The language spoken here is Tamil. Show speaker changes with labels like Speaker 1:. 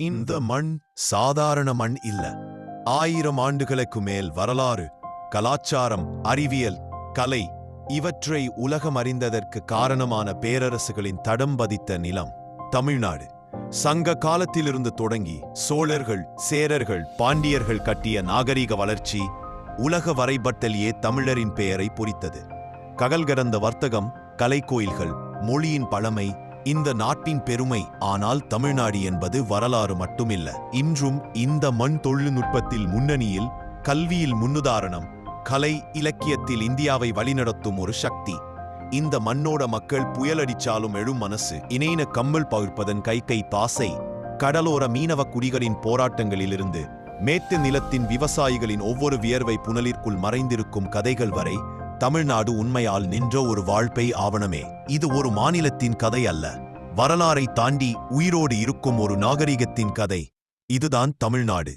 Speaker 1: இந்த மண் சாதாரண மண் இல்ல. ஆயிரம் ஆண்டுகளுக்கு மேல் வரலாறு கலாச்சாரம் அறிவியல் கலை இவற்றை உலகம் அறிந்ததற்கு காரணமான பேரரசுகளின் தடம் பதித்த நிலம் தமிழ்நாடு. சங்க காலத்திலிருந்து தொடங்கி சோழர்கள் சேரர்கள் பாண்டியர்கள் கட்டிய நாகரிக வளர்ச்சி உலக வரைபட்டலியே தமிழரின் பெயரை பொறித்தது. ககல் கடந்த வர்த்தகம் கலைக்கோயில்கள் மொழியின் பழமை இந்த நாட்டின் பெருமை ஆனால் தமிழ்நாடு என்பது வரலாறு மட்டுமில்ல. இன்றும் இந்த மண் தொழில்நுட்பத்தில் முன்னணியில் கல்வியில் முன்னுதாரணம் கலை இலக்கியத்தில் இந்தியாவை வழிநடத்தும் ஒரு சக்தி. இந்த மண்ணோட மக்கள் புயலடிச்சாலும் எழும் மனசு இணைன கம்மல் பகிர்ப்பதன் கைகை பாசை கடலோர மீனவ குடிகளின் போராட்டங்களிலிருந்து மேத்து நிலத்தின் விவசாயிகளின் ஒவ்வொரு வியர்வை புனலிற்குள் மறைந்திருக்கும் கதைகள் வரை தமிழ்நாடு உண்மையால் நின்ற ஒரு வாழ்ப்பை ஆவணமே. இது ஒரு மாநிலத்தின் கதை அல்ல. வரலாறை தாண்டி உயிரோடு இருக்கும் ஒரு நாகரிகத்தின் கதை. இதுதான் தமிழ்நாடு.